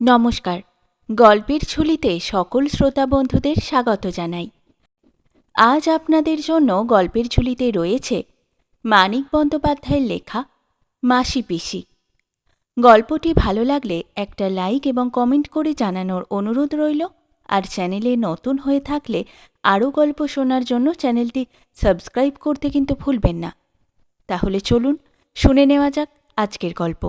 নমস্কার। গল্পের ঝুলিতে সকল শ্রোতা বন্ধুদের স্বাগত জানাই। আজ আপনাদের জন্য গল্পের ঝুলিতে রয়েছে মানিক বন্দ্যোপাধ্যায়ের লেখা মাসি পিসি। গল্পটি ভালো লাগলে একটা লাইক এবং কমেন্ট করে জানানোর অনুরোধ রইল, আর চ্যানেলে নতুন হয়ে থাকলে আরও গল্প শোনার জন্য চ্যানেলটি সাবস্ক্রাইব করতে কিন্তু ভুলবেন না। তাহলে চলুন, শুনে নেওয়া যাক আজকের গল্প।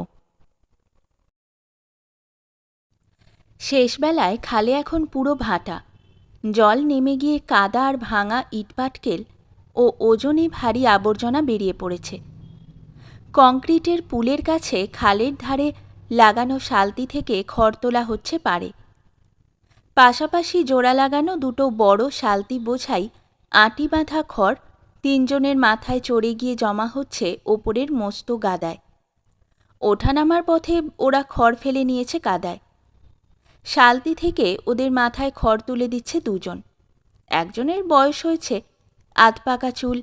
শেষবেলায় খালে এখন পুরো ভাটা। জল নেমে গিয়ে কাদা আর ভাঙা ইটপাটকেল ও ওজনে ভারী আবর্জনা বেরিয়ে পড়েছে। কংক্রিটের পুলের কাছে খালের ধারে লাগানো শালতি থেকে খড় তোলা হচ্ছে পারে পাশাপাশি জোড়া লাগানো দুটো বড় শালতি বোঝাই আঁটি বাঁধা খড় তিনজনের মাথায় চড়ে গিয়ে জমা হচ্ছে ওপরের মস্ত গাদায়। ওঠানামার পথে ওরা খড় ফেলে নিয়েছে কাদায়। শালতি থেকে ওদের মাথায় খড় তুলে দিচ্ছে দুজন। একজনের বয়স হয়েছে আধ পাকা চুল,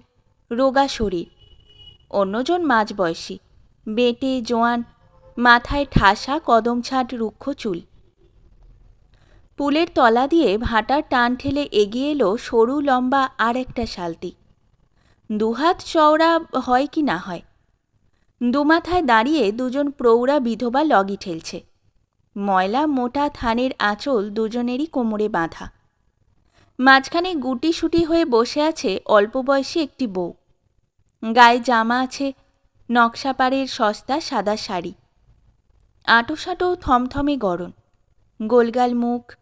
রোগা শরীর। অন্যজন মাঝবয়সী, বেটে, জোয়ান, মাথায় ঠাসা কদম ছাট রুক্ষ চুল। পুলের তলা দিয়ে ভাটার টান ঠেলে এগিয়ে এলো সরু, লম্বা আর একটা শালতি। দুহাত চওড়া হয় কি না হয়। দুমাথায় দাঁড়িয়ে দুজন প্রৌঢ়া বিধবা লগি ঠেলছে। ময়লা মোটা থানের আঁচল দুজনেরই কোমরে বাঁধা। মাঝখানে গুটি গুটিসুটি হয়ে বসে আছে অল্প বয়সী একটি বউ। গায়ে জামা আছে, নকশাপাড়ের সস্তা সাদা শাড়ি। আঁটোসাঁটো থমথমে গরম গোলগাল মুখ।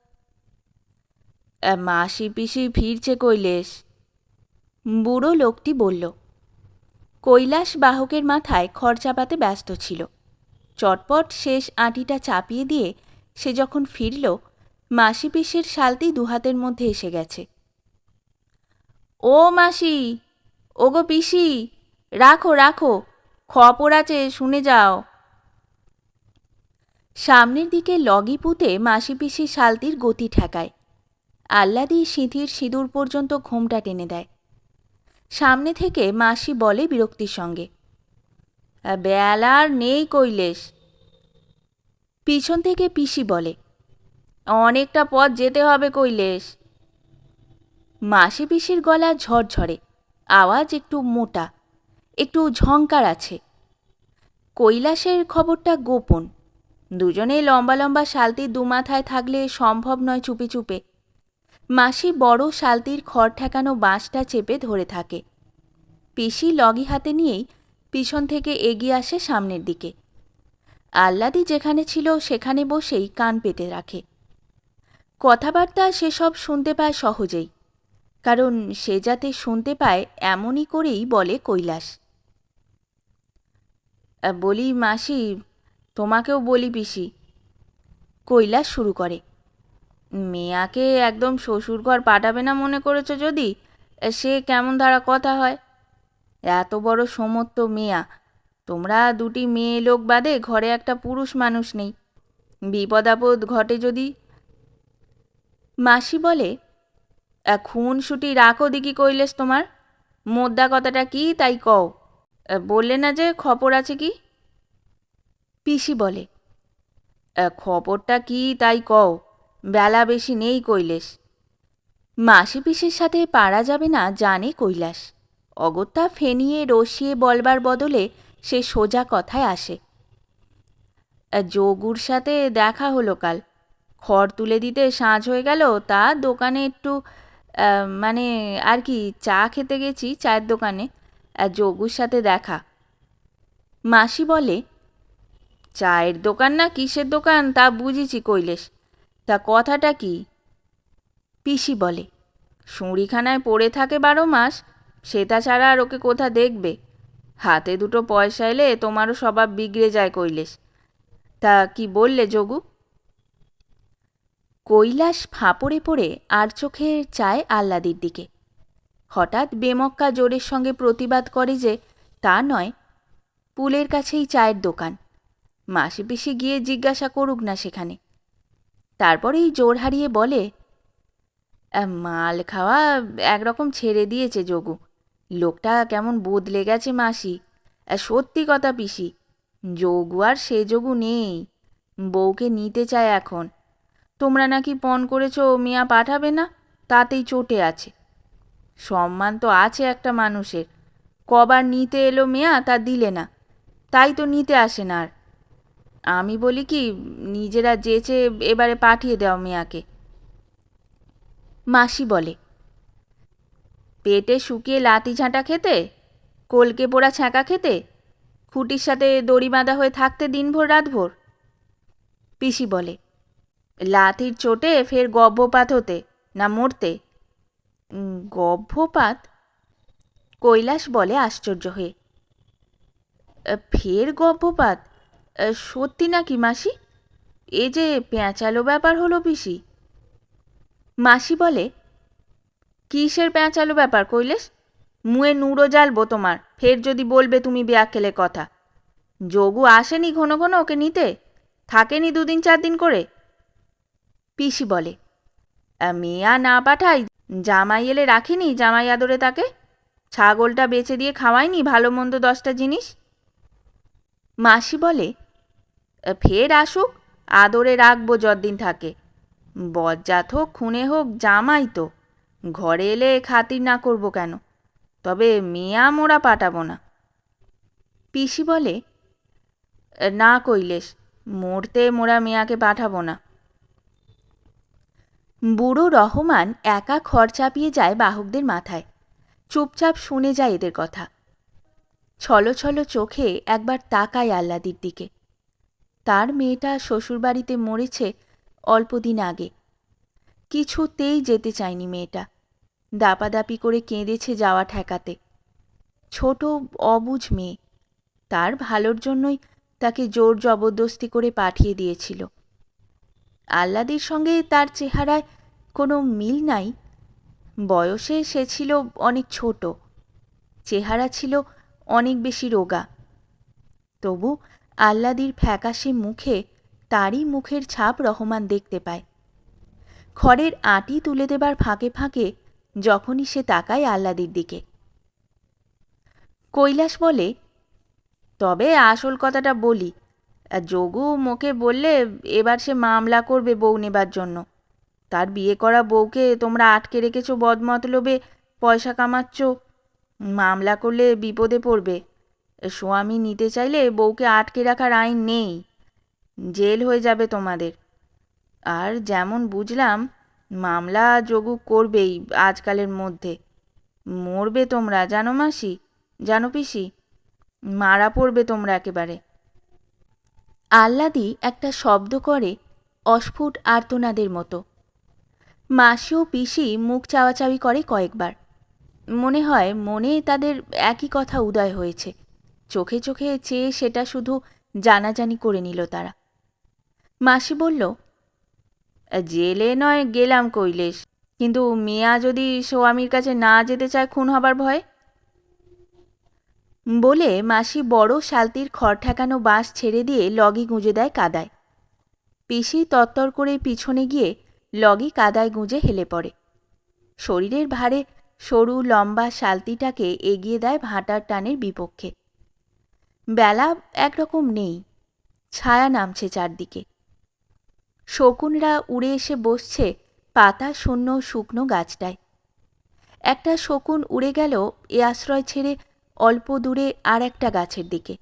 মাসি পিসি ফিরছে কৈলেশ। বুড়ো লোকটি বলল। কৈলাস বাহকের মাথায় খরচাপাতে ব্যস্ত ছিল। চটপট শেষ আঁটিটা চাপিয়ে দিয়ে সে যখন ফিরল, মাসি পিসের শালতি দুহাতের মধ্যে এসে গেছে। ও মাসি, ওগো পিসি, রাখো রাখো খপর আছে, শুনে যাও। সামনের দিকে লগি পুঁতে মাসি পিসি শালতির গতি ঠেকায়। আহ্লাদি সিঁথির সিঁদুর পর্যন্ত ঘোমটা টেনে দেয়। সামনে থেকে মাসি বলে বিরক্তির সঙ্গে বেলার নেই কৈলেশ। পিছন থেকে পিসি বলে, অনেকটা পথ যেতে হবে কৈলেশ। মাসি পিসির গলা ঝরঝরে, আওয়াজ একটু মোটা, একটু ঝঙ্কার আছে। কৈলাসের খবরটা গোপন দুজনে লম্বা লম্বা শালতির দুমাথায় থাকলে সম্ভব নয় চুপে চুপে। মাসি বড় শালতির খড় ঠেকানো বাঁশটা চেপে ধরে থাকে। পিসি লগি হাতে নিয়েই পিছন থেকে এগিয়ে আসে সামনের দিকে। আহ্লাদি যেখানে ছিল, সেখানে বসেই কান পেতে রাখে। কথাবার্তা সেসব শুনতে পায় সহজেই, কারণ সে যাতে শুনতে পায়, এমনই করেই বলে কৈলাস। বলি মাসি, তোমাকেও বলি পিসি। কৈলাস শুরু করে। মেয়াকে একদম শ্বশুরঘর পাঠাবে না মনে করেছ যদি? সে কেমন ধারা কথা হয়? এত বড় সমত্ব মেয়া। তোমরা দুটি মেয়ে লোক বাদে ঘরে একটা পুরুষ মানুষ নেই। বিপদ আপদ ঘটে যদি? মাসি বলে খুন ছুটি রাখো দিকি কইলেস তোমার। মোদ্দা কথাটা কি তাই কও। বললে না যে খবর আছে কি? পিসি বলে খবরটা কি তাই কও। বেলা বেশি নেই কৈলেশ। মাসি পিসির সাথে পারা যাবে না জানে কৈলাস অগত্যা ফেনিয়ে রসিয়ে বলবার বদলে সে সোজা কথায় আসে। যোগুর সাথে দেখা হলো কাল। খড় তুলে দিতে সাঁঝ হয়ে গেল, তা দোকানে একটু মানে আর কি, চা খেতে গেছি চায়ের দোকানে। যোগুর সাথে দেখা। মাসি বলে, চায়ের দোকান না কিসের দোকান তা বুঝেছি কৈলেশ। তা কথাটা কি? পিসি বলে, সুঁড়িখানায় পড়ে থাকে বারো মাস সেটা ছাড়া আর ওকে কোথা দেখবে? হাতে দুটো পয়সা এলে তোমারও স্বভাব বিগড়ে যায় কৈলেশ। তা কি বললে, যোগু? কৈলাস ফাঁপড়ে পড়ে আর চোখে চায় আহ্লাদির দিকে। হঠাৎ বেমক্কা জোরের সঙ্গে প্রতিবাদ করে যে, তা নয়, পুলের কাছেই চায়ের দোকান। মাসি পিসি গিয়ে জিজ্ঞাসা করুক না সেখানে। তারপরেই জোর হারিয়ে বলে মাল খাওয়া একরকম ছেড়ে দিয়েছে যোগু। লোকটা কেমন বদলে গেছে মাসি। সত্যি কথা পিসি, যোগু আর সে যোগু নেই, বউকে নিতে চায় এখন। তোমরা নাকি পণ করেছ মিয়া পাঠাবে না? তাতেই চটে আছে। সম্মান তো আছে একটা মানুষের। কবার নিতে এলো মেয়া, তা দিলে না। তাই তো নিতে আসে না আর। আমি বলি কি, নিজেরা যেচে এবারে পাঠিয়ে দাও মেয়াকে। মাসি বলে পেটে শুকিয়ে লাতি ঝাঁটা খেতে কলকে পোড়া ছ্যাঁকা খেতে খুঁটির সাথে দড়ি বাঁধা হয়ে থাকতে দিনভর রাতভর। পিসি বলে লাথির চোটে ফের গব্যপাত হতে না মরতে? গর্ভপাত কৈলাস বলে আশ্চর্য হয়ে ফের আহ, সত্যি নাকি মাসি? এ যে পেঁচালো ব্যাপার হলো পিসি। মাসি বলে কিসের পেঁচালো ব্যাপার কৈলেশ? মুয়ে নুড়ো জ্বালবো তোমার, ফের যদি বলবে তুমি বেয়াক্কেলে কথা। যোগু আসেনি ঘন ঘন ওকে নিতে? থাকেনি দুদিন চার দিন করে? পিসি বলে মেয়া না পাঠাই, জামাই এলে রাখিনি, জামাই আদরে তাকে? ছাগলটা বেচে দিয়ে খাওয়াইনি, ভালো মন্দ দশটা জিনিস? মাসি বলে ফের আসুক, আদরে রাখব যতদিন থাকে। বজ্জাত হোক, খুনে হোক, জামাই তো। ঘরে এলে খাতির না করব কেন? তবে মেয়া মোড়া পাঠাবো না। পিসি বলে, না কৈলেশ, মরতে মোরা মেয়াকে পাঠাবো না। বুড়ো রহমান একা খড় চাপিয়ে যায় বাহকদের মাথায়। চুপচাপ শুনে যায় এদের কথা। ছলো ছলো চোখে একবার তাকায় আল্লাদির দিকে। তার মেয়েটা শ্বশুরবাড়িতে মরেছে অল্পদিন আগে। কিছুতেই যেতে চায়নি মেয়েটা। দাপাদাপি করে কেঁদেছে যাওয়া ঠেকাতে। ছোট অবুঝ মেয়ে। তার ভালোর জন্যই তাকে জোর জবরদস্তি করে পাঠিয়ে দিয়েছিল। আহ্লাদের সঙ্গে তার চেহারায় কোনো মিল নাই। বয়সে সে ছিল অনেক ছোট। চেহারা ছিল অনেক বেশি রোগা। তবু আহ্লাদির ফ্যাকাশে মুখে তারই মুখের ছাপ রহমান দেখতে পায়। খড়ের আঁটি তুলে দেবার ফাঁকে ফাঁকে যখনই সে তাকায় আহ্লাদির দিকে। কৈলাস বলে, তবে আসল কথাটা বলি, যোগু মুখে বললে এবার সে মামলা করবে বউ নেবার জন্য। তার বিয়ে করা বউকে তোমরা আটকে রেখেছো বদমতলবে, পয়সা কামাচ্ছ, মামলা করলে বিপদে পড়বে। স্বামী নিতে চাইলে বউকে আটকে রাখার আইন নেই, জেল হয়ে যাবে তোমাদের। আর যেমন বুঝলাম মামলা যোগু করবেই আজকালের মধ্যে। মরবে তোমরা, জানো মাসি? জানো পিসি? মারা পড়বে তোমরা একেবারে। আহ্লাদি একটা শব্দ করে অস্ফুট আর্তনাদের মতো। মাসি ও পিসি মুখ চাওয়াচাওয়ি করে কয়েকবার। মনে হয় মনে তাদের একই কথা উদয় হয়েছে। চোখে চোখে চেয়ে সেটা শুধু জানাজানি করে নিল তারা। মাসি বলল জেলে নয়, গেলাম কৈলেশ। কিন্তু মিয়া যদি স্বামীর কাছে না যেতে চায়, খুন হবার ভয়ে? বলে মাসি বড় শালতির খড় ঠেকানো বাঁশ ছেড়ে দিয়ে লগি গুঁজে দেয় কাদায়। পিসি তত্তর করে পিছনে গিয়ে লগি কাদায় গুঁজে হেলে পড়ে। শরীরের ভারে সরু লম্বা শালতিটাকে এগিয়ে দেয় ভাঁটার টানের বিপক্ষে। বেলা একরকম নেই, ছায়া নামছে চারদিকে। শকুনরা উড়ে এসে বসছে পাতা শূন্য শুকনো গাছটায়। একটা শকুন উড়ে গেল এ আশ্রয় ছেড়ে অল্প দূরে আর একটা গাছের দিকে।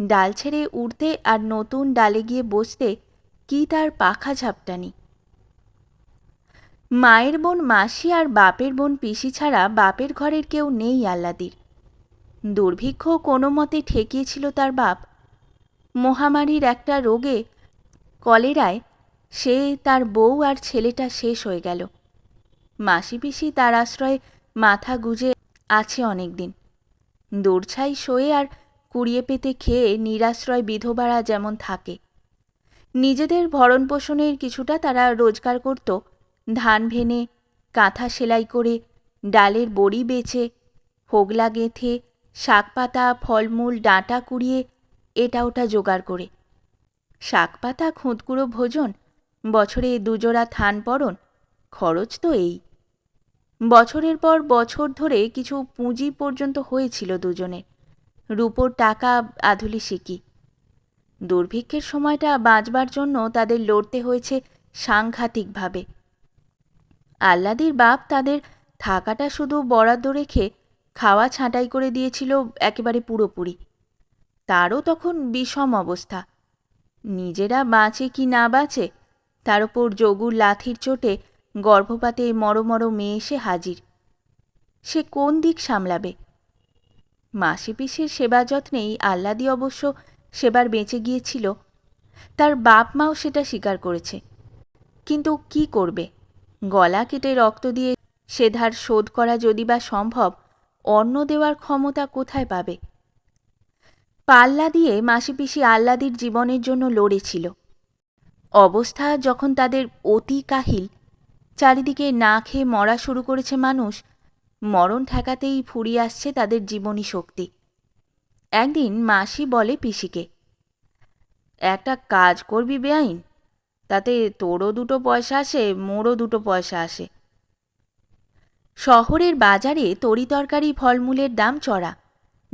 ডাল ছেড়ে উড়তে আর নতুন ডালে গিয়ে বসতে কি তার পাখা ঝাপটানি। মায়ের বোন মাসি আর বাপের বোন পিসি ছাড়া বাপের ঘরের কেউ নেই আল্লাদির। দুর্ভিক্ষ কোনো মতে ঠেকিয়েছিল তার বাপ। মহামারীর একটা রোগে কলেরায় সে, তার বউ আর ছেলেটা শেষ হয়ে গেল। মাসি পিসি তার আশ্রয়ে মাথা গুজে আছে অনেক দিন দূরছাই শোয়ে আর কুড়িয়ে পেতে খেয়ে নিরাশ্রয় বিধবারা যেমন থাকে। নিজেদের ভরণ পোষণের কিছুটা তারা রোজগার করত, ধান ভেনে, কাঁথা সেলাই করে, ডালের বড়ি বেচে, হোগলা গেঁথে, শাকপাতা, ফলমূল, ডাঁটা কুড়িয়ে, এটা ওটা জোগাড় করে। শাকপাতা খুঁতকুড়ো ভোজন, বছরে দুজোড়া থান পরন, খরচ তো এই। বছরের পর বছর ধরে কিছু পুঁজি পর্যন্ত হয়েছিল দুজনে, রূপোর টাকা আধুলি শিকি। দুর্ভিক্ষের সময়টা বাঁচবার জন্য তাদের লড়তে হয়েছে সাংঘাতিকভাবে। আল্লাদির বাপ তাদের থাকাটা শুধু বরাদ্দ রেখে খাওয়া ছাঁটাই করে দিয়েছিল একেবারে পুরোপুরি। তারও তখন বিষম অবস্থা। নিজেরা বাঁচে কি না বাঁচে, তার ওপর যোগুর লাথির চোটে গর্ভপাতে মরো মরো মেয়ে এসে হাজির। সে কোন দিক সামলাবে? মাসি পিসির সেবা যত্নেই আহ্লাদি অবশ্য সেবার বেঁচে গিয়েছিল, তার বাপ মাও সেটা স্বীকার করেছে। কিন্তু কি করবে? গলা কেটে রক্ত দিয়ে সে ধার শোধ করা যদি বা সম্ভব, অন্ন দেওয়ার ক্ষমতা কোথায় পাবে? পাল্লা দিয়ে মাসি পিসি আহ্লাদির জীবনের জন্য লড়েছিল। অবস্থা যখন তাদের অতি কাহিল, চারিদিকে না খেয়ে মরা শুরু করেছে মানুষ, মরণ ঠেকাতেই ফুরিয়ে আসছে তাদের জীবনী শক্তি। একদিন মাসি বলে পিসিকে, একটা কাজ করবি বেআইন, তাতে তোরও দুটো পয়সা আসে, মোরও দুটো পয়সা আসে। শহরের বাজারে তরিতরকারি ফলমূলের দাম চড়া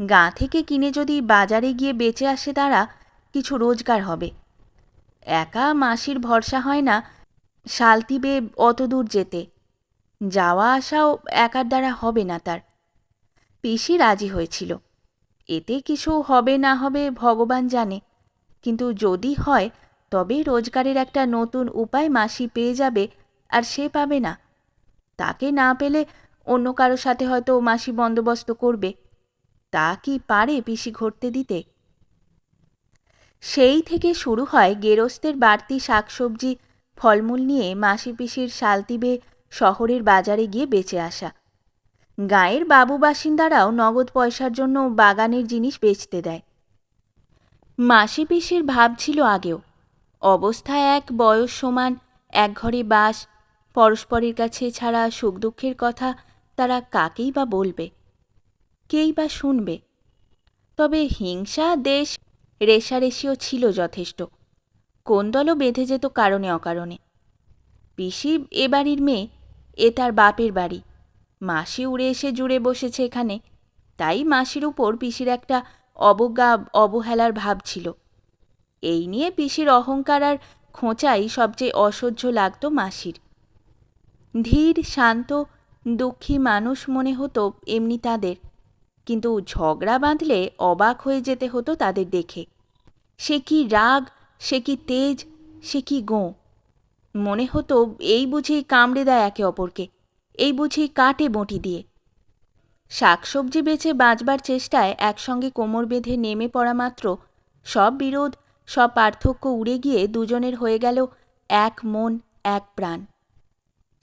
গাঁ থেকে কিনে যদি বাজারে গিয়ে বেঁচে আসে তারা, কিছু রোজগার হবে। একা মাসির ভরসা হয় না শালতিবে অত দূর যেতে। যাওয়া আসাও একার দ্বারা হবে না তার। পিসি রাজি হয়েছিল। এতে কিছু হবে না হবে ভগবান জানে। কিন্তু যদি হয়, তবে রোজগারের একটা নতুন উপায় মাসি পেয়ে যাবে আর সে পাবে না। তাকে না পেলে অন্য কারও সাথে হয়তো মাসি বন্দোবস্ত করবে। তা কি পারে পিসি ঘটতে দিতে? সেই থেকে শুরু হয় গেরস্তের বাড়তি শাকসবজি, ফলমূল নিয়ে মাসি পিসির শালতিবে শহরের বাজারে গিয়ে বেঁচে আসা। গায়ের বাবু বাসিন্দারাও নগদ পয়সার জন্য বাগানের জিনিস বেচতে দেয়। মাসি পিসির ভাব ছিল আগেও। অবস্থা এক, বয়স সমান, এক ঘরে বাস, পরস্পরের কাছে ছাড়া সুখ দুঃখের কথা তারা কাকেই বা বলবে? কেই বা শুনবে? তবে হিংসা দেশ রেশারেশিও ছিল যথেষ্ট। কোন দলও বেঁধে যেত কারণে অকারণে। পিসি এ বাড়ির মেয়ে, এ তার বাপের বাড়ি। মাসি উড়ে এসে জুড়ে বসেছে এখানে। তাই মাসির উপর পিসির একটা অবজ্ঞা, অবহেলার ভাব ছিল। এই নিয়ে পিসির অহংকার আর খোঁচাই সবচেয়ে অসহ্য লাগত মাসির। ধীর, শান্ত, দুঃখী মানুষ মনে হতো এমনি তাদের। কিন্তু ঝগড়া বাঁধলে অবাক হয়ে যেতে হতো তাদের দেখে। সে কি রাগ, সে কি তেজ, সে কি গো? মনে হতো এই বুঝি কামড়ে দেয় একে অপরকে, এই বুঝি কাটে বঁটি দিয়ে। শাকসবজি বেছে বাঁচবার চেষ্টায় একসঙ্গে কোমর বেঁধে নেমে পড়া মাত্র সব বিরোধ, সব পার্থক্য উড়ে গিয়ে দুজনের হয়ে গেল এক মন, এক প্রাণ।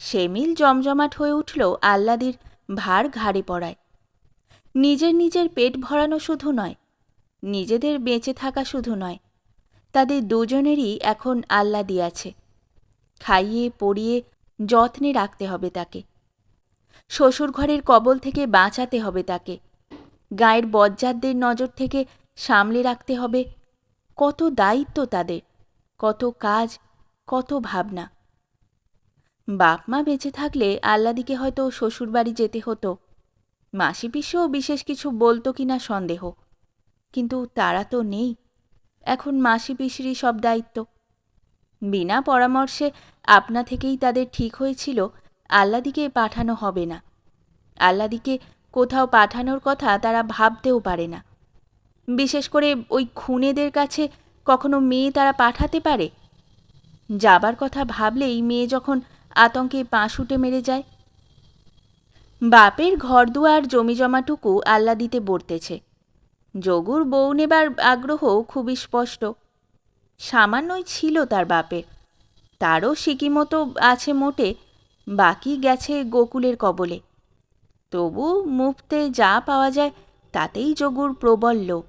সে মিল জমজমাট হয়ে উঠল আহ্লাদির ভার ঘাড়ে পড়ায়। নিজের নিজের পেট ভরানো শুধু নয়, নিজেদের বেঁচে থাকা শুধু নয়, তাদের দুজনেরই এখন আহ্লাদি আছে। খাইয়ে, পড়িয়ে যত্নে রাখতে হবে তাকে। শ্বশুর ঘরের কবল থেকে বাঁচাতে হবে তাকে। গায়ের বজ্জাতদের নজর থেকে সামলে রাখতে হবে। কত দায়িত্ব তাদের, কত কাজ, কত ভাবনা। বাপ মা বেঁচে থাকলে আল্লাদিকে হয়তো শ্বশুরবাড়ি যেতে হতো। মাসি পিসেও বিশেষ কিছু বলতো কিনা সন্দেহ। কিন্তু তারা তো নেই। এখন মাসি পিসিরই সব দায়িত্ব। বিনা পরামর্শে আপনা থেকেই তাদের ঠিক হয়েছিল, আল্লাদিকে পাঠানো হবে না। আল্লাদিকে কোথাও পাঠানোর কথা তারা ভাবতেও পারে না। বিশেষ করে ওই খুনেদের কাছে কখনো মেয়ে তারা পাঠাতে পারে? যাবার কথা ভাবলেই মেয়ে যখন আতঙ্কে পাঁশুটে মেরে যায় বাপের ঘর ঘরদুয়ার জমিজমাটুকু আল্লা দিতে বর্তেছে। যোগুর বউ নেবার আগ্রহ খুবই স্পষ্ট। সামান্যই ছিল তার বাপের। তারও সিকিমতো আছে মোটে, বাকি গেছে গোকুলের কবলে। তবু মুফতে যা পাওয়া যায়, তাতেই যোগুর প্রবল লোভ।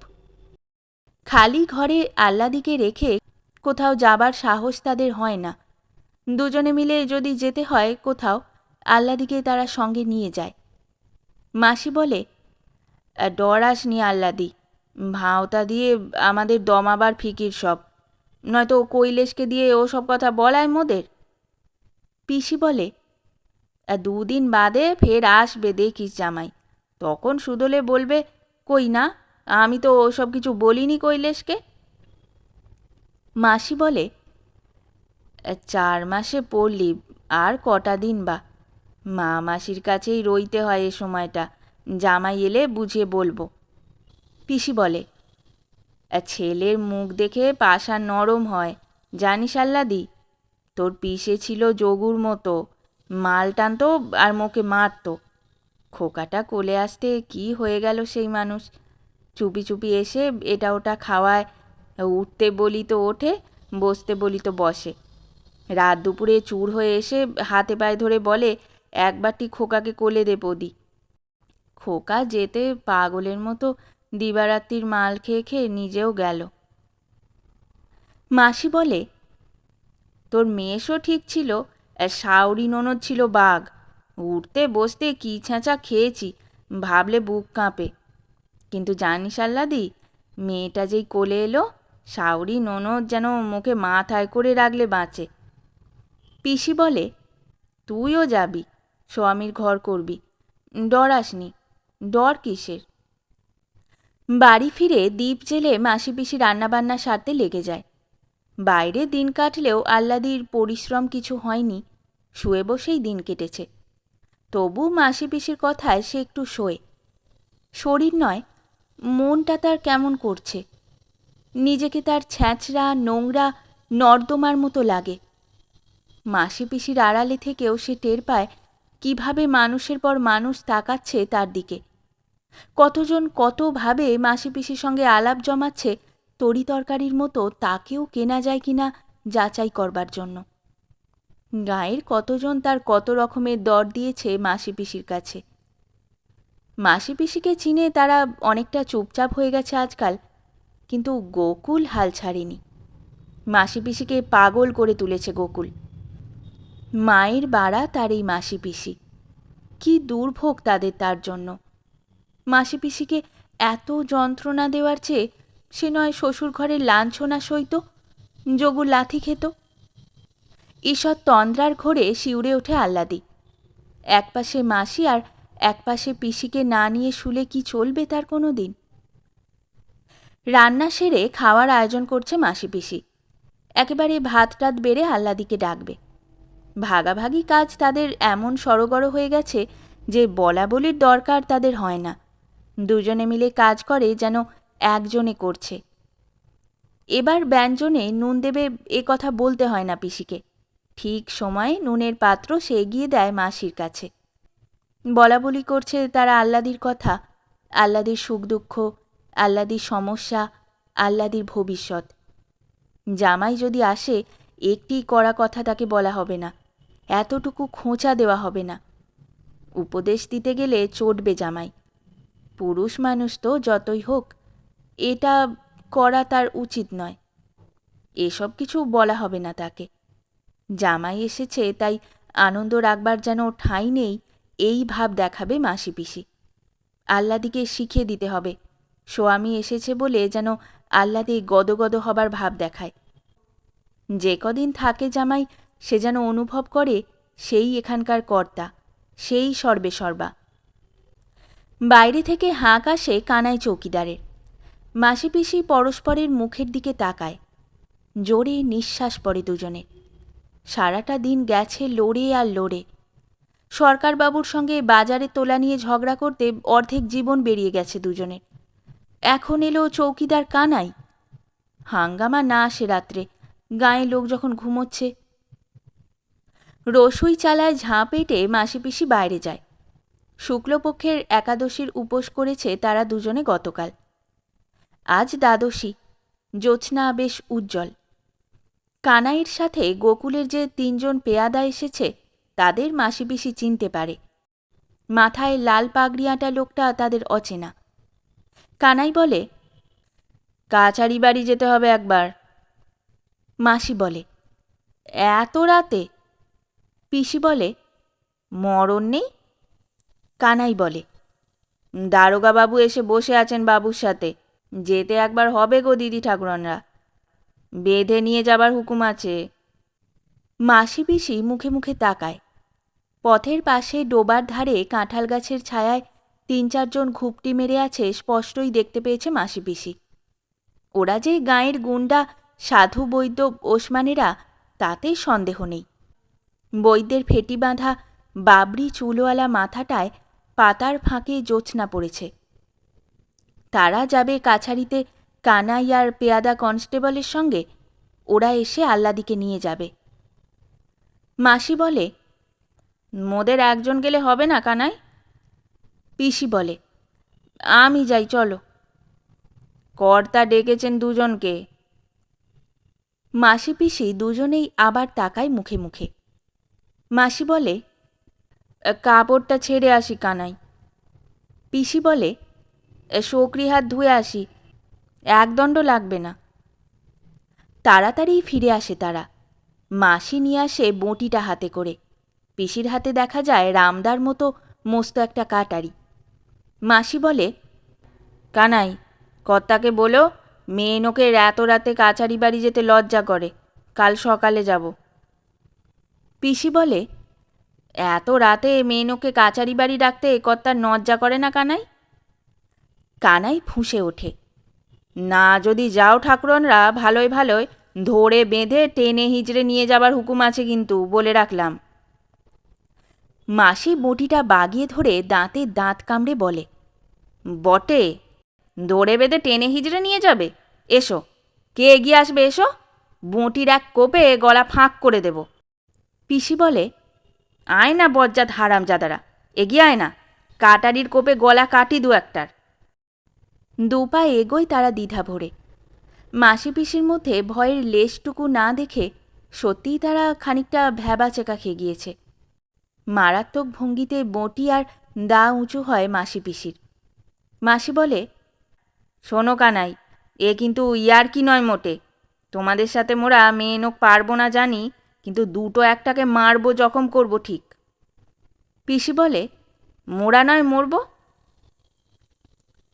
খালি ঘরে আল্লাদিকে রেখে কোথাও যাবার সাহস তাদের হয় না। দুজনে মিলে যদি যেতে হয় কোথাও আল্লাদিকে তারা সঙ্গে নিয়ে যায়। মাসি বলে ডর আসনি আল্লাদি। ভাওতা দিয়ে আমাদের দমাবার ফিকির সব। নয়তো কৈলেশকে দিয়ে ও সব কথা বলায় মোদের? পিসি বলে দুদিন বাদে ফের আসবে দেখিস জামাই। তখন সুদলে বলবে, কই না, আমি তো ওসব কিছু বলিনি কৈলেশকে? মাসি বলে চার মাসে পড়লি, আর কটা দিন বা? মা মাসির কাছেই রইতে হয় এ সময়টা। জামাই এলে বুঝিয়ে বলব। পিসি বলে ছেলের মুখ দেখে পাশা নরম হয়। জানিস আল্লাদি, তোর পিসে ছিল যোগুর মতো। মাল টানতো আর মোকে মারতো। খোকাটা কোলে আসতে কি হয়ে গেল সেই মানুষ? চুপি চুপি এসে এটা ওটা খাওয়ায়, উঠতে বলি তো ওঠে, বসতে বলি তো বসে। রাত দুপুরে চুর হয়ে এসে হাতে পায়ে ধরে বলে একবারটি খোকাকে কোলে দে বদি। খোকা যেতে পাগলের মতো দিবারাত্রির মাল খেয়ে খেয়ে নিজেও গেল। মাসি বলে, তোর মেয়েসও ঠিক ছিল শাওরি ননদ ছিল বাঘ। উঠতে বসতে কি ছেঁচা খেয়েছি, ভাবলে বুক কাঁপে। কিন্তু জানিস আল্লাদি মেয়েটা যেই কোলে এলো শাওরি ননদ যেন মুখে মাথায় করে রাখলে বাঁচে। পিসি বলে, তুইও যাবি স্বামীর ঘর করবি। ডর আসনি। ডর কিসের? বাড়ি ফিরে দ্বীপ জেলে মাসি পিসি রান্নাবান্না সারতে লেগে যায়। বাইরে দিন কাটলেও আল্লাদির পরিশ্রম কিছু হয়নি। শুয়ে বসেই দিন কেটেছে। তবু মাসি পিসির কথায় সে একটু শোয়। শরীর নয়, মনটা তার কেমন করছে। নিজেকে তার ছ্যাঁচড়া, নোংরা, নর্দমার মতো লাগে। মাসি পিসির আড়ালে থেকেও সে টের পায় কীভাবে মানুষের পর মানুষ তাকাচ্ছে তার দিকে? কতজন কতভাবে মাসি পিসির সঙ্গে আলাপ জমাচ্ছে, তরি তরকারির মতো তাকেও কেনা যায় কিনা যাচাই করবার জন্য। গায়ের কতজন তার কত রকমের দর দিয়েছে মাসি পিসির কাছে। মাসি পিসিকে চিনে তারা অনেকটা চুপচাপ হয়ে গেছে আজকাল, কিন্তু গোকুল হাল ছাড়েনি। মাসি পিসিকে পাগল করে তুলেছে গোকুল। মায়ের বাড়া তার এই মাসি পিসি। কি দুর্ভোগ তাদের তার জন্য। মাসি পিসিকে এত যন্ত্রণা দেওয়ার চেয়ে সে নয় শ্বশুর ঘরের লাঞ্ছনা সইত, যোগু লাথি খেত। ঈষৎ তন্দ্রার ঘোরে শিউরে ওঠে আহ্লাদি। এক পাশে মাসি আর এক পাশে পিসিকে না নিয়ে শুলে কি চলবে তার কোনো দিন? রান্না সেরে খাওয়ার আয়োজন করছে মাসি পিসি। একেবারে ভাত টাত বেড়ে আহ্লাদিকে ডাকবে। ভাগাভাগি কাজ তাদের এমন সড়গড় হয়ে গেছে যে বলা বলির দরকার তাদের হয় না। দুজনে মিলে কাজ করে যেন একজনে করছে। এবার ব্যঞ্জনে নুন দেবে এ কথা বলতে হয় না পিসিকে। ঠিক সময়ে নুনের পাত্র সে এগিয়ে দেয় মাসির কাছে। বলা বলি করছে তারা আল্লাদির কথা, আল্লাদির সুখ দুঃখ, আল্লাদির সমস্যা, আল্লাদির ভবিষ্যৎ। জামাই যদি আসে, একটি করা কথা তাকে বলা হবে না। এতটুকু খোঁচা দেওয়া হবে না। উপদেশ দিতে গেলে চটবে জামাই। পুরুষ মানুষ তো যতই হোক, এটা করা তার উচিত নয়। এসব কিছু বলা হবে না তাকে। জামাই এসেছে, তাই আনন্দ রাখবার যেন ঠাঁই নেই, এই ভাব দেখাবে মাসি পিসি। আল্লাদিকে শিখিয়ে দিতে হবে। স্বামী এসেছে বলে যেন আল্লাদি গদগদ হবার ভাব দেখায়। যে কদিন থাকে জামাই সে যেন অনুভব করে সেই এখানকার কর্তা, সেই সর্বে সর্বা। বাইরে থেকে হাঁক আসে কানাই চৌকিদারের। মাসি পিসি পরস্পরের মুখের দিকে তাকায়। জোরে নিঃশ্বাস পড়ে দুজনে। সারাটা দিন গেছে লড়ে আর লড়ে। সরকারবাবুর সঙ্গে বাজারে তোলা নিয়ে ঝগড়া করতে অর্ধেক জীবন বেরিয়ে গেছে দুজনের। এখন এলো চৌকিদার কানাই। হাঙ্গামা না আসে রাত্রে গায়ে লোক যখন ঘুমোচ্ছে রসুই চালায় ঝাঁ পেটে মাসি পিসি বাইরে যায়। শুক্লপক্ষের একাদশীর উপোস করেছে তারা দুজনে গতকাল। আজ দ্বাদশী, জ্যোৎস্না বেশ উজ্জ্বল। কানাইয়ের সাথে গোকুলের যে তিনজন পেয়াদা এসেছে, তাদের মাসি পিসি চিনতে পারে। মাথায় লাল পাগড়িয়াটা লোকটা তাদের অচেনা। কানাই বলে, কাছারি বাড়ি যেতে হবে একবার। মাসি বলে, এত রাতে পিসি বলে, মরণ নেই? কানাই বলে দারোগা বাবু এসে বসে আছেন বাবুর সাথে, যেতে একবার হবে গো দিদি ঠাকুরনরা, বেঁধে নিয়ে যাবার হুকুম আছে। মাসি পিসি মুখে মুখে তাকায়, পথের পাশে ডোবার ধারে কাঁঠাল গাছের ছায়ায় তিন চারজন ঘুপটি মেরে আছে স্পষ্টই দেখতে পেয়েছে মাসি পিসি। ওরা যে গাঁয়ের গুন্ডা সাধু, বৈদ্য, ওসমানেরা তাতেই সন্দেহ নেই। বৈদ্যের ফেটি বাঁধা বাবরি চুলওয়ালা মাথাটায় পাতার ফাঁকে জোছনা পড়েছে। তারা যাবে কাছারিতে কানাই আর পেয়াদা কনস্টেবলের সঙ্গে, ওরা এসে আল্লাদিকে নিয়ে যাবে। মাসি বলে, মোদের একজন গেলে হবে না কানাই? পিসি বলে, আমি যাই, চলো। কর্তা ডেকেছেন দুজনকে। মাসি পিসি দুজনেই আবার তাকায় মুখে মুখে। মাসি বলে কাপড়টা ছেড়ে আসি কানাই। পিসি বলে শকরি হাত ধুয়ে আসি একদণ্ড লাগবে না। তাড়াতাড়ি ফিরে আসে তারা। মাসি নিয়ে আসে বঁটিটা হাতে করে। পিসির হাতে দেখা যায় রামদার মতো মস্ত একটা কাটারি। মাসি বলে, কানাই, কর্তাকে বলো মেয়েনোকে এত রাতে কাছারি বাড়ি যেতে লজ্জা করে। কাল সকালে যাব। পিসি বলে, এত রাতে মেয়েনোকে কাচারি বাড়ি ডাকতে কর্তার নজ্জা করে না কানাই? কানাই ফুঁসে ওঠে, না, যদি যাও ঠাকুরনরা ভালোই ভালোই ধরে বেঁধে টেনে হিজড়ে নিয়ে যাবার হুকুম আছে কিন্তু, বলে রাখলাম। মাসি বটিটা বাগিয়ে ধরে দাঁতে দাঁত কামড়ে বলে, বটে দৌড়ে বেঁধে টেনে হিজড়ে নিয়ে যাবে? এসো, কে এগিয়ে আসবে এসো? বঁটির এক কোপে গলা ফাঁক করে দেব। পিসি বলে, আয় না বজ্জাত হারাম জাদারা এগিয়ে আয় না। কাটারির কোপে গলা কাটি দু একটার দু পা এগোয় তারা দ্বিধা ভরে। মাসি পিসির মধ্যে ভয়ের লেশটুকু না দেখে সত্যিই তারা খানিকটা ভ্যাবা চেকা খেয়ে গিয়েছে। মারাত্মক ভঙ্গিতে বঁটি আর দা উঁচু হয় মাসি পিসির। মাসি বলে, শোনো কানাই, এ কিন্তু ইয়ার কি নয় মোটে। তোমাদের সাথে মোরা মেয়ে নোক পারব না জানি কিন্তু দুটো একটাকে মারবো জখম করব ঠিক। পিসি বলে, মোড়া নয়, মরব?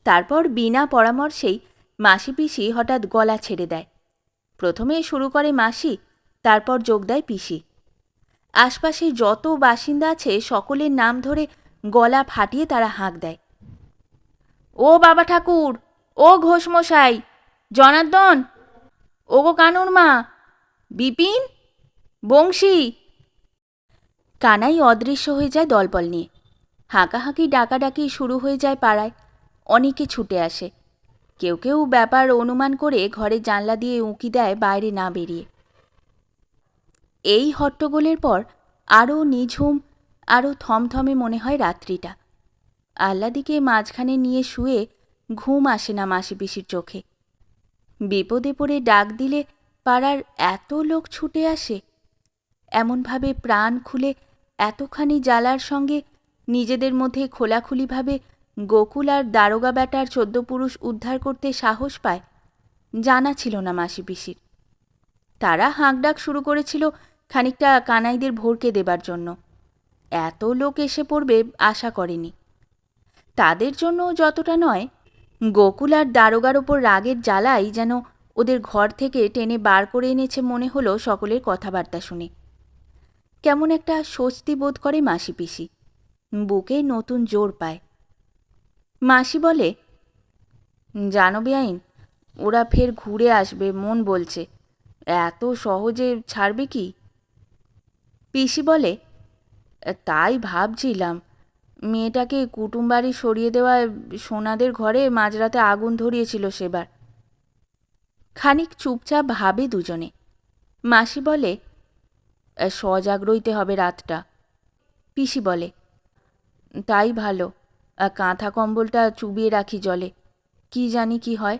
তারপর বিনা পরামর্শেই মাসি পিসি হঠাৎ গলা ছেড়ে দেয়। প্রথমে শুরু করে মাসি, তারপর যোগ দেয় পিসি। আশপাশে যত বাসিন্দা আছে সকলের নাম ধরে গলা ফাটিয়ে তারা হাঁক দেয়। ও বাবা ঠাকুর, ও ঘোষমশাই, জনার্দন ও গো কানুর মা, বিপিন? বংশী। কানাই অদৃশ্য হয়ে যায় দলবল নিয়ে। হাঁকাহাঁকি ডাকাডাকি শুরু হয়ে যায় পাড়ায়। অনেকে ছুটে আসে। কেউ কেউ ব্যাপার অনুমান করে ঘরে জানলা দিয়ে উঁকি দেয় বাইরে না বেরিয়ে। এই হট্টগোলের পর আরও নিঝুম, আরও থমথমে মনে হয় রাত্রিটা। আহ্লাদিকে মাঝখানে নিয়ে শুয়ে ঘুম আসে না মাসি পিসির চোখে। বিপদে পড়ে ডাক দিলে পাড়ার এত লোক ছুটে আসে। এমনভাবে প্রাণ খুলে এতখানি জ্বালার সঙ্গে নিজেদের মধ্যে খোলাখুলিভাবে গোকুল আর দারোগা ব্যাটার চোদ্দ পুরুষ উদ্ধার করতে সাহস পায়, জানা ছিল না মাসি পিসির। তারা হাঁকডাক শুরু করেছিল খানিকটা কানাইদের ভরকে দেবার জন্য। এত লোক এসে পড়বে আশা করেনি। তাদের জন্য যতটা নয়, গোকুল আর দারোগার ওপর রাগের জ্বালাই যেন ওদের ঘর থেকে টেনে বার করে এনেছে মনে হলো সকলের কথাবার্তা শুনে। কেমন একটা স্বস্তি বোধ করে মাসি পিসি। বুকে নতুন জোর পায়। মাসি বলে জানো বেআইন ওরা ফের ঘুরে আসবে, মন বলছে। এত সহজে ছাড়বে কি? পিসি বলে, তাই ভাবছিলাম। মেয়েটাকে কুটুমবাড়ি সরিয়ে দেওয়ায় সোনাদের ঘরে মাঝরাতে আগুন ধরিয়েছিল সেবার। খানিক চুপচাপ ভাবে দুজনে। মাসি বলে সজাগ রইতে হবে রাতটা। পিসি বলে, তাই ভালো। কাঁথা কম্বলটা চুবিয়ে রাখি জলে। কি জানি কি হয়?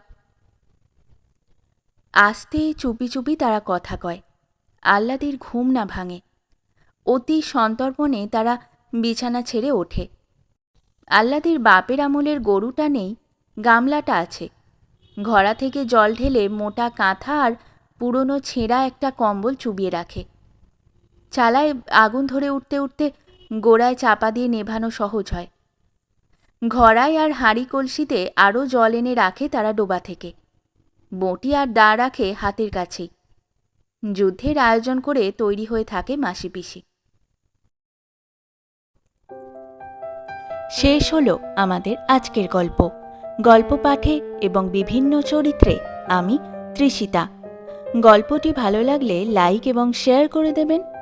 আস্তে চুপি চুপি তারা কথা কয়। আহ্লাদের ঘুম না ভাঙে। অতি সন্তর্পণে তারা বিছানা ছেড়ে ওঠে। আহ্লাদের বাপের আমলের গরুটা নেই, গামলাটা আছে। ঘড়া থেকে জল ঢেলে মোটা কাঁথা আর পুরনো ছেঁড়া একটা কম্বল চুবিয়ে রাখে। চালায় আগুন ধরে উঠতে উঠতে গোড়ায় চাপা দিয়ে নেভানো সহজ হয়। ঘড়ায় আর হাঁড়ি কলসিতে আরও জল এনে রাখে তারা ডোবা থেকে। বঁটি আর দা রাখে হাতের কাছেই। যুদ্ধের আয়োজন করে তৈরি হয়ে থাকে মাসি পিসি। শেষ হলো আমাদের আজকের গল্প। গল্প পাঠে এবং বিভিন্ন চরিত্রে আমি তৃষিতা গল্পটি ভালো লাগলে লাইক এবং শেয়ার করে দেবেন।